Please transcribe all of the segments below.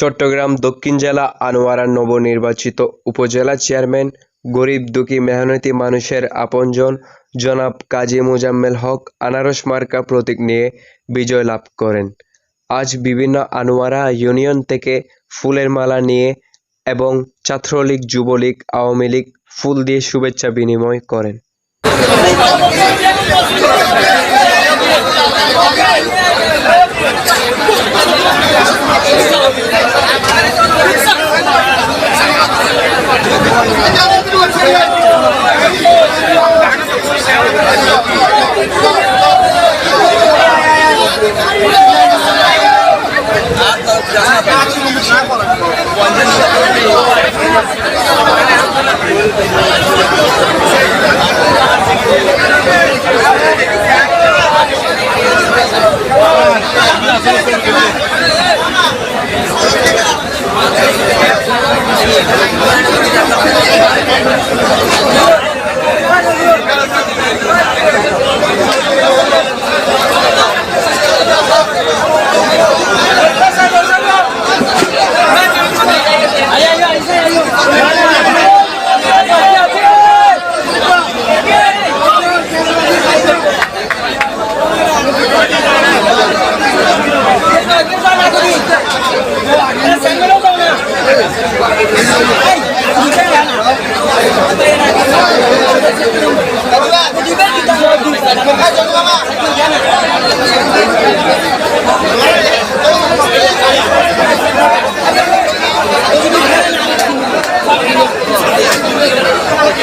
চট্টগ্রাম দক্ষিণ জেলা আনোয়ারা নবনির্বাচিত উপজেলা চেয়ারম্যান গরিব দুঃখী মেহনতি মানুষের আপনজন জনাব কাজী মোজাম্মেল হক আনারস মার্কা প্রতীক নিয়ে বিজয় লাভ করেন। আজ বিভিন্ন আনোয়ারা ইউনিয়ন থেকে ফুলের মালা নিয়ে এবং ছাত্রলীগ, যুবলীগ, আওয়ামী লীগ ফুল দিয়ে শুভেচ্ছা বিনিময় করেন। পঞ্চাশ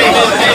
Amen.